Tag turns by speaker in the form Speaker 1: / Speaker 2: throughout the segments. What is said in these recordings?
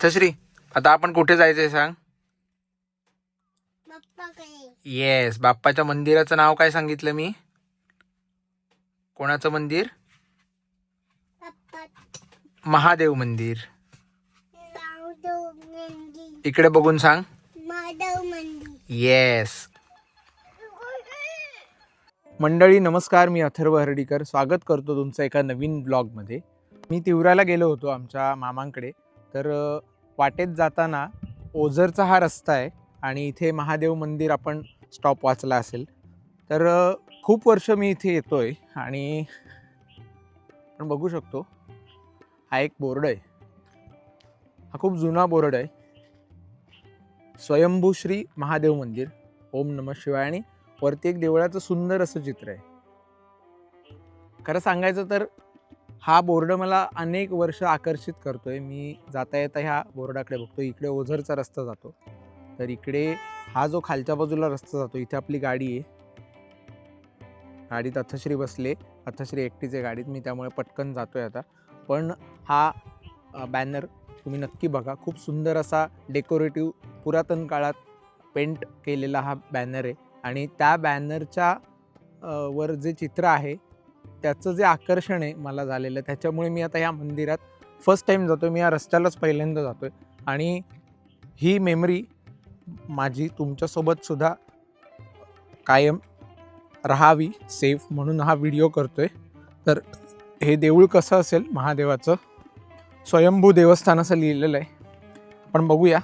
Speaker 1: छश्री आता आपण कुठे जायचंय सांग? येस बाप्पाच्या मंदिराचं नाव काय सांगितलं मी? कोणाचं मंदिर? महादेव मंदिर. इकडे बघून सांग. येस मंडळी नमस्कार मी अथर्व हर्डीकर. स्वागत करतो तुमचं एका नवीन ब्लॉगमध्ये मी तिवराला गेलो होतो आमच्या मामांकडे. तर वाटेत जाताना ओझरचा हा रस्ता आहे आणि इथे महादेव मंदिर आपण स्टॉप वाचला असेल. तर खूप वर्ष मी इथे येतो आहे आणि आपण बघू शकतो हा एक बोर्ड आहे. हा खूप जुना बोर्ड आहे. स्वयंभू श्री महादेव मंदिर. ओम नम शिवाय आणि वरती एक देवळाचं सुंदर असं चित्र आहे. खरं सांगायचं तर हा बोर्ड मला अनेक वर्ष आकर्षित करतोय. मी जाता येता ह्या बोर्डाकडे बघतो. इकडे ओझरचा रस्ता जातो. तर इकडे हा जो खालच्या बाजूला रस्ता जातो इथे आपली गाडी आहे. गाडीत अथश्री बसले. अथश्री एकटीच आहे गाडीत मी त्यामुळे पटकन जातोय आता. पण हा बॅनर तुम्ही नक्की बघा. खूप सुंदर असा डेकोरेटिव्ह पुरातन काळात पेंट केलेला हा बॅनर आहे. आणि त्या बॅनरच्या वर जे चित्र आहे त्याचं जे आकर्षण आहे मला झालेलं त्याच्यामुळे मी आता ह्या मंदिरात फर्स्ट टाईम जातो मी या रस्त्यालाच पहिल्यांदा जातो आहे आणि ही मेमरी माझी तुमच्यासोबतसुद्धा कायम राहावी सेफ म्हणून हा व्हिडिओ करतो आहे तर हे देऊळ कसं असेल महादेवाचं? स्वयंभू देवस्थान असं लिहिलेलं आहे. आपण बघूया.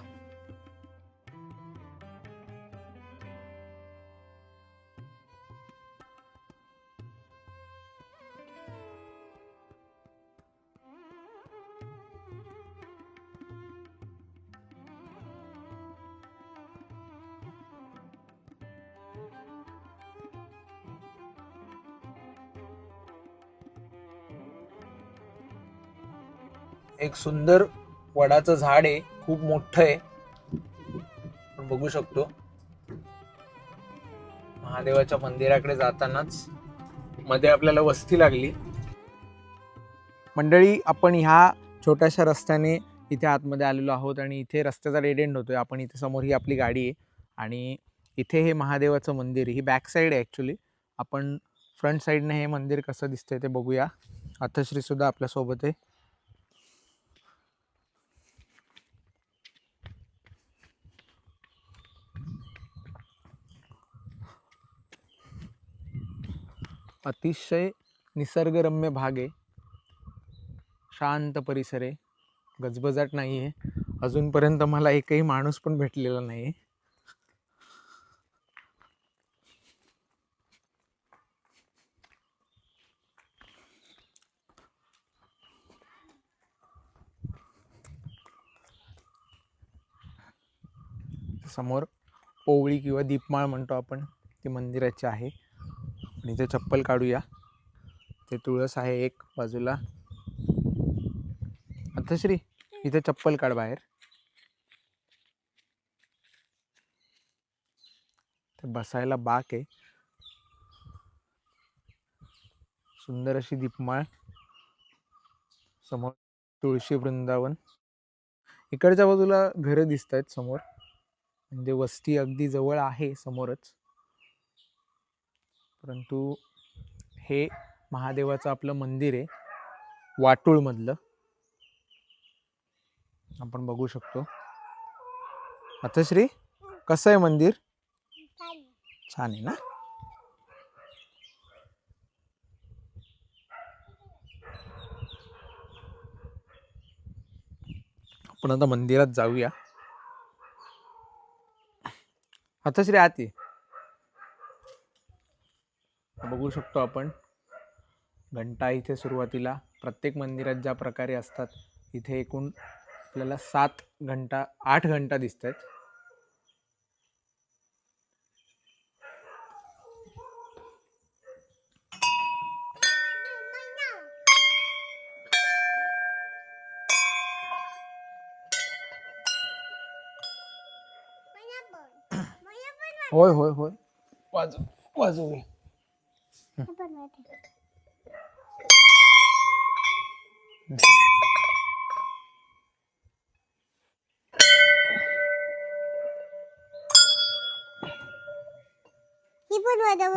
Speaker 1: एक सुंदर वडाचं झाड आहे खूप मोठं आहे. आपण बघू शकतो. महादेवाच्या मंदिराकडे जातानाच मध्ये आपल्याला वस्ती लागली. मंडळी आपण ह्या छोट्याशा रस्त्याने इथे आतमध्ये आलेलो आहोत आणि इथे रस्त्याचा डेड एंड होतोय. आपण इथे समोर ही आपली गाडी आहे आणि इथे हे महादेवाचं मंदिर ही बॅक साईड आहे ॲक्च्युली आपण फ्रंट साईडने हे मंदिर कसं दिसतंय ते बघूया. अर्थश्रीसुद्धा आपल्यासोबत आहे. अतिशय निसर्गरम्य भाग आहे. शांत परिसर आहे. गजबजाट नाही आहे. अजूनपर्यंत मला एकही माणूस पण भेटलेला नाही आहे समोर ओवळी किंवा दीपमाळ म्हणतो आपण ती मंदिराची आहे. आणि इथे चप्पल काढूया. ते तुळस आहे एक बाजूला. आता श्री इथे चप्पल काढ बाहेर. ते बसायला बाक आहे. सुंदर अशी दीपमाळ. समोर तुळशी वृंदावन. इकडच्या बाजूला घरं दिसत आहेत समोर. म्हणजे वस्ती अगदी जवळ आहे समोरच. परंतु हे महादेवाचं आपलं मंदिर आहे वाटूळमधलं. आपण बघू शकतो. आता श्री कसं आहे मंदिर? छान आहे ना? आपण आता मंदिरात जाऊया. आता श्री आत ये. बघू शकतो आपण. घंटा इथे सुरुवातीला. प्रत्येक मंदिरात ज्या प्रकारे असतात इथे एकूण आपल्याला सात घंटा आठ घंटा दिसत आहेत होय होय होय. वाजव वाजवूया
Speaker 2: ती
Speaker 1: पण
Speaker 2: वाजव.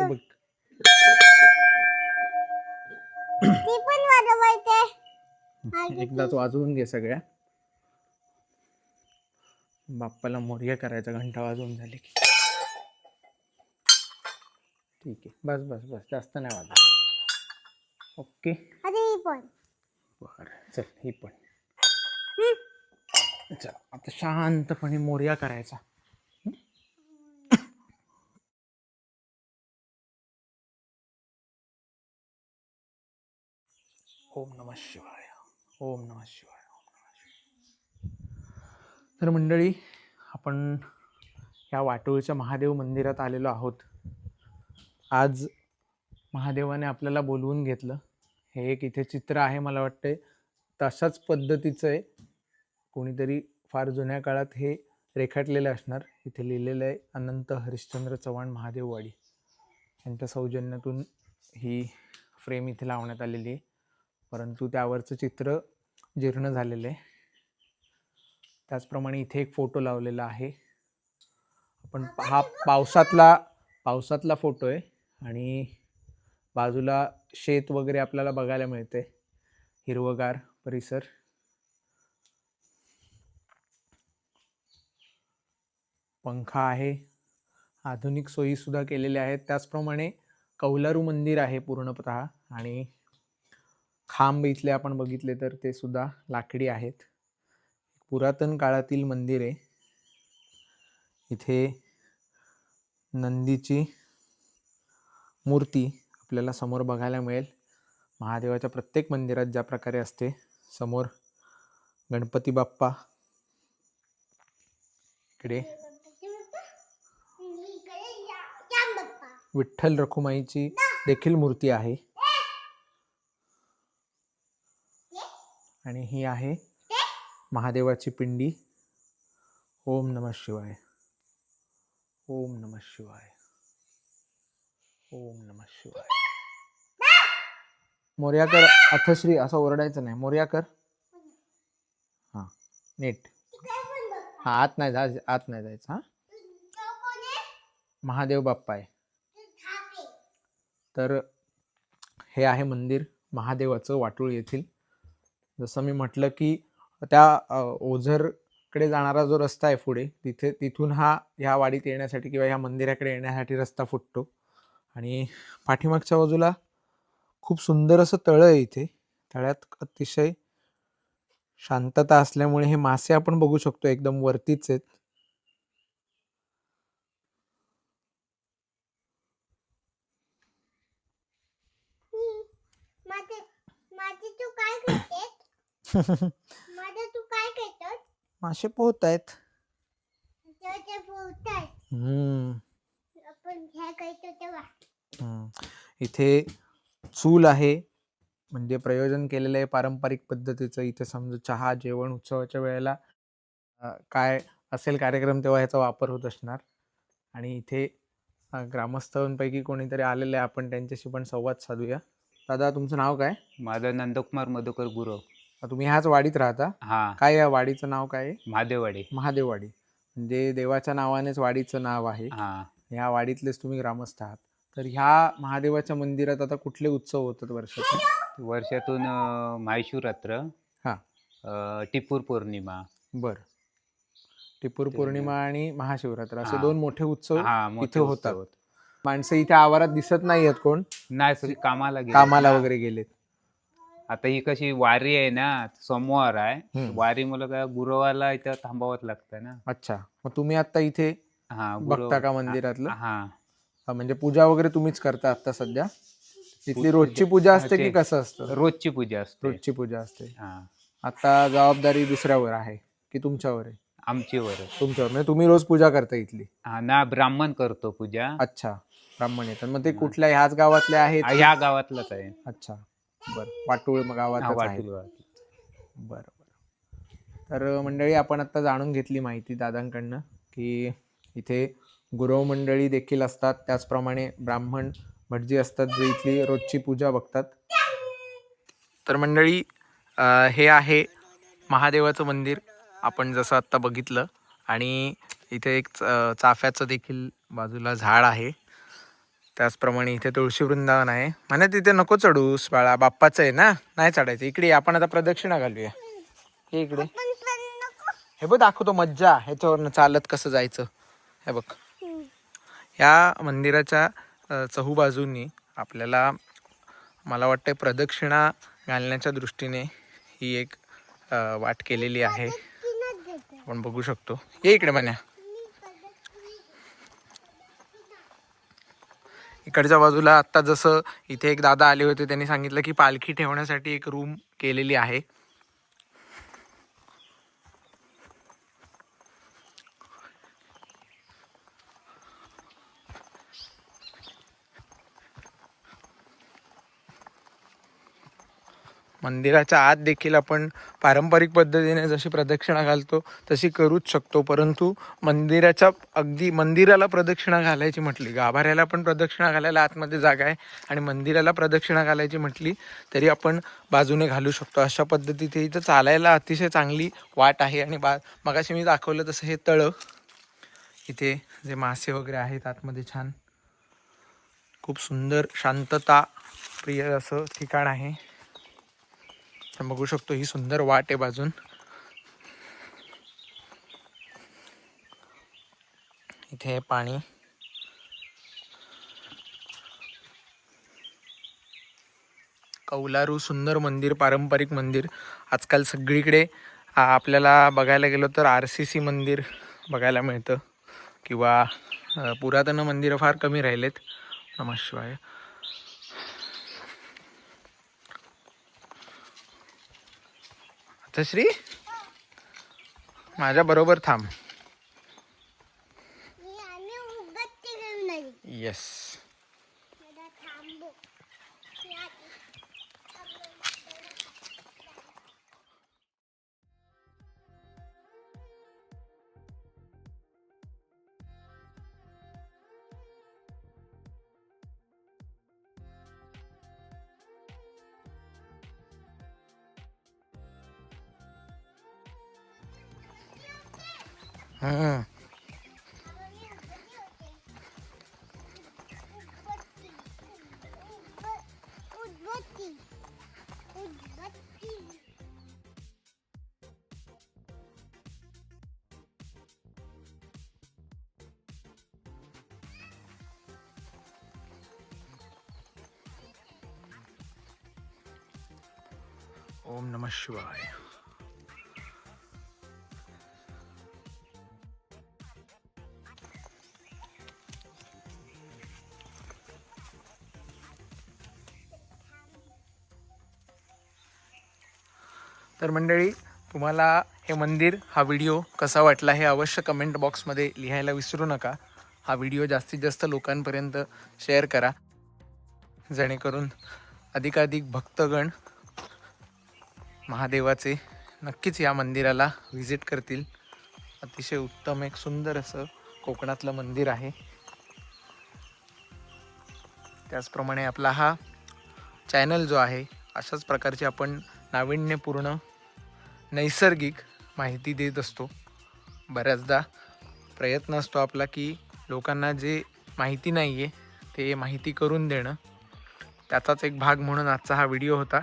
Speaker 2: ती पण वाजवायचे.
Speaker 1: एकदाच वाजवून घे सगळ्या. बाप्पाला मोर्या करायचा घंटा वाजवून झाली की. ठीक आहे. बस बस बस. जास्त नाही वाजव ओके.
Speaker 2: अरे ही पण.
Speaker 1: बर. चल ही पण. चल आता शांतपणे मोर्या करायचा. ओम नम शिवाय. ओम नम शिवाय. ओम नमः शिवाय. तर मंडळी आपण या वाटोळच्या महादेव मंदिरात आलेलो आहोत. आज महादेवाने आपल्याला बोलवून घेतलं. हे एक इथे चित्र आहे मला वाटते तशाच पद्धतीचं आहे. कोणीतरी फार जुन्या काळात हे रेखाटलेलं असणार. इथे लिहिलेलं आहे अनंत हरिश्चंद्र चव्हाण महादेववाडी. यांच्या सौजन्यातून ही फ्रेम इथे लावण्यात आलेली आहे. परंतु त्यावरचं चित्र जीर्ण झालेलं आहे. त्याचप्रमाणे इथे एक फोटो लावलेला आहे. आपण हा पावसातला पावसातला फोटो आहे. आणि बाजूला शेत वगैरे आपल्याला बघायला मिळते. हिरवगार परिसर. पंखा आहे. आधुनिक सोयीसुद्धा केलेल्या आहेत. त्याचप्रमाणे कौलारू मंदिर आहे पूर्णतः आणि खांब इथले आपण बघितले तर ते सुद्धा लाकडी आहेत. पुरातन काळातील मंदिर आहे. इथे नंदीची मूर्ती आपल्याला समोर बघायला मिळेल. महादेवाच्या प्रत्येक मंदिरात ज्या प्रकारे असते समोर गणपती बाप्पा. इकडे विठ्ठल रखुमाईची देखील मूर्ती आहे. आणि ही आहे महादेवाची पिंडी. ओम नमः शिवाय. ओम नमः शिवाय. ओम नम शिवाय. मोर्याकर अथश्री असं ओरडायचं नाही. मोर्याकर? हां नीट. हा आत नाही जा आत नाही जायचं हां. महादेव बाप्पा आहे तर हे आहे मंदिर महादेवाचं वाटूळ येथील. जसं मी म्हटलं की त्या ओझरकडे जाणारा जो रस्ता आहे पुढे तिथे तिथून हा ह्या वाडीत येण्यासाठी किंवा ह्या मंदिराकडे येण्यासाठी रस्ता फुटतो. आणि पाठीमागच्या बाजूला खूप सुंदर असं तळं आहे इथे. तळ्यात अतिशय शांतता असल्यामुळे हे मासे आपण बघू शकतो एकदम वरतीच आहेत. मासे पोहत आहेत. हम्म. इथे चूल आहे म्हणजे प्रयोजन केलेलं आहे पारंपरिक पद्धतीचं. इथे समजा चहा जेवण उत्सवाच्या वेळेला काय असेल कार्यक्रम तेव्हा ह्याचा वापर होत असणार. आणि इथे ग्रामस्थांपैकी कोणीतरी आलेले आहे. आपण त्यांच्याशी पण संवाद साधूया. दादा तुमचं नाव काय?
Speaker 3: माझं नंदकुमार मधुकर गुरव.
Speaker 1: तुम्ही ह्याच वाडीत राहता?
Speaker 3: हा.
Speaker 1: काय या वाडीचं नाव काय? आहे
Speaker 3: महादेववाडी.
Speaker 1: महादेववाडी. म्हणजे देवाच्या नावानेच वाडीचं नाव आहे.
Speaker 3: हा.
Speaker 1: ह्या वाडीतलेच तुम्ही ग्रामस्थ आहात. तर ह्या महादेवाच्या मंदिरात आता कुठले उत्सव होतात वर्षातून?
Speaker 3: वर्षातून अं, महाशिवरात्र
Speaker 1: हा.
Speaker 3: अं, टिपूर पौर्णिमा.
Speaker 1: बर. टिपूर पौर्णिमा आणि महाशिवरात्र असे
Speaker 3: हा.
Speaker 1: दोन मोठे उत्सव
Speaker 3: हा मोठे
Speaker 1: इथे होतात. माणसं इथे आवारात दिसत नाहीयेत कोण?
Speaker 3: नाही सगळी कामाला गेली
Speaker 1: कामाला वगैरे गेलेत.
Speaker 3: आता ही कशी वारी आहे ना सोमवार आहे.
Speaker 1: हम्म.
Speaker 3: वारी मला काय गुरुवारला इथं थांबावंच लागतं ना.
Speaker 1: अच्छा. मग तुम्ही आता इथे
Speaker 3: हा
Speaker 1: बघता का मंदिरातलं?
Speaker 3: हा.
Speaker 1: म्हणजे पूजा वगैरे तुम्हीच करता आता सध्या? तिथली रोजची पूजा असते की
Speaker 3: ते-
Speaker 1: कसं असतं?
Speaker 3: रोजची पूजा असते.
Speaker 1: रोजची पूजा असते.
Speaker 3: हा.
Speaker 1: आता जबाबदारी दुसऱ्यावर आहे की तुमच्यावर आहे?
Speaker 3: आमचीवर.
Speaker 1: तुमच्यावर म्हणजे तुम्ही रोज पूजा करता इथली?
Speaker 3: हा ना ब्राह्मण करतो पूजा.
Speaker 1: अच्छा ब्राह्मण येतात. मग ते कुठल्या ह्याच गावातले आहेत?
Speaker 3: हा, ह्या गावातलाच आहे.
Speaker 1: अच्छा बर. वाटूळ
Speaker 3: हा, वाटूल गावात.
Speaker 1: बरं बरं. तर मंडळी आपण आता जाणून घेतली माहिती दादांकडनं की इथे गुरव मंडळी देखील असतात. त्याचप्रमाणे ब्राह्मण भटजी असतात जे इथली रोजची पूजा बघतात. तर मंडळी हे आहे महादेवाचं मंदिर. आपण जसं आत्ता बघितलं आणि इथे एक चाफ्याचं देखील बाजूला झाड आहे. त्याचप्रमाणे इथे तुळशी वृंदावन आहे. म्हणे तिथे नको चढूस बाळा बाप्पाचं आहे ना? नाही चढायचं. इकडे आपण आता प्रदक्षिणा घालूया. ये इकडे. हे बघ दाखवतो मज्जा. ह्याच्यावरनं चालत कसं जायचं. हे बघ. ह्या मंदिराच्या चहूबाजूंनी आपल्याला मला वाटतं प्रदक्षिणा घालण्याच्या दृष्टीने ही एक वाट केलेली आहे. आपण बघू शकतो. ये इकडे म्हण्या इकडच्या बाजूला आत्ता जसं इथे एक दादा आले होते त्यांनी सांगितलं की पालखी ठेवण्यासाठी एक रूम केलेली आहे. मंदिराच्या आत देखील आपण पारंपरिक पद्धतीने जशी प्रदक्षिणा घालतो तशी करूच शकतो. परंतु मंदिराच्या अगदी मंदिराला प्रदक्षिणा घालायची म्हटली गाभाऱ्याला पण प्रदक्षिणा घालायला आतमध्ये जागा आहे आणि मंदिराला प्रदक्षिणा घालायची म्हटली तरी आपण बाजूने घालू शकतो. अशा पद्धतीत इथं चालायला अतिशय चांगली वाट आहे आणि बा मगाशी मी दाखवलं तसं हे तळं इथे जे मासे वगैरे आहेत आतमध्ये छान खूप सुंदर शांतता प्रिय असं ठिकाण आहे. आपण बघू शकतो ही सुंदर वाट आहे बाजून. इथे पाणी. कौलारू सुंदर मंदिर पारंपरिक मंदिर. आजकाल सगळीकडे आपल्याला बघायला गेलो तर आर सी सी मंदिर बघायला मिळतं. किंवा पुरातन मंदिरं फार कमी राहिलेत. नमः शिवाय. आता श्री माझ्या बरोबर थांब. येस हम्म.
Speaker 2: उदबत्ती उदबत्ती
Speaker 1: ओम तर मंडळी तुम्हाला हे मंदिर हा व्हिडिओ कसा वाटला हे अवश्य कमेंट बॉक्समध्ये लिहायला विसरू नका. हा व्हिडिओ जास्तीत जास्त लोकांपर्यंत शेअर करा. जेणेकरून अधिकाधिक भक्तगण महादेवाचे नक्कीच या मंदिराला व्हिजिट करतील. अतिशय उत्तम एक सुंदर असं कोकणातलं मंदिर आहे. त्याचप्रमाणे आपला हा चॅनल जो आहे अशाच प्रकारचे आपण नाविन्यपूर्ण नैसर्गिक माहिती देत असतो. बऱ्याचदा प्रयत्न असतो आपला की लोकांना जे माहिती नाही आहे ते माहिती करून देणं. त्याचाच एक भाग म्हणून आजचा हा व्हिडिओ होता.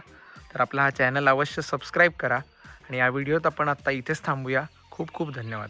Speaker 1: तर आपला हा चॅनल अवश्य सबस्क्राईब करा. आणि या व्हिडिओत आपण आत्ता इथेच थांबूया. खूप खूप धन्यवाद.